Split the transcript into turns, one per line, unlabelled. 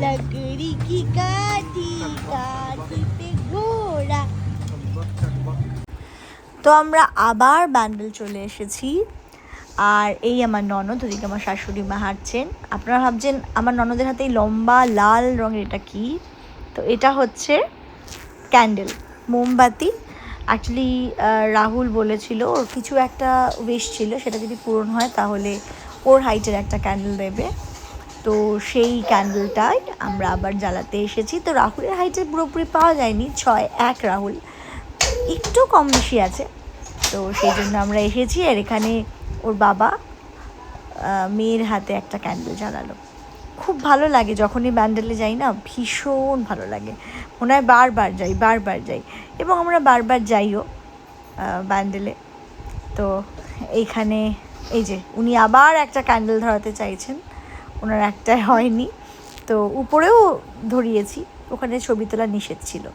लकड़ी की काठी काठी पे घोड़ा তো আমরা আবার ব্যান্ডেল চলে এসেছি আর এই আমার ননদ ওদিকে আমার শাশুড়ি মা হাঁটছেন আপনারা ভাবছেন আমার ননদের হাতে এই লম্বা লাল রঙের এটা কি তো এটা হচ্ছে ক্যান্ডেল মোমবাতি অ্যাকচুয়ালি রাহুল বলেছিল ওর কিছু একটা উইশ ছিল সেটা যদি পূরণ হয় তাহলে ওর হাইটের একটা ক্যান্ডেল দেবে তো সেই ক্যান্ডেলটাই আমরা আবার জ্বালাতে এসেছি। তো রাহুলের হাইটে পুরোপুরি পাওয়া যায়নি, ছয় এক রাহুল। একটু কম বেশি আছে। তো সেই জন্য আমরা এসেছি আর এখানে ওর বাবা মেয়ের হাতে একটা ক্যান্ডেল জ্বালালো। খুব ভালো লাগে, যখনই ব্যান্ডেলে যাই না, ভীষণ ভালো লাগে। মনে হয় বারবার যাই বারবার যাই। এবং আমরা বারবার যাইও ব্যান্ডেলে। তো এইখানে, এই যে, উনি আবার একটা ক্যান্ডেল ধরাতে চাইছেন। ওনার একটাই হয়নি। তো উপরেও ধরিয়েছি ওখানে ছবি তোলা নিষেধ ছিল।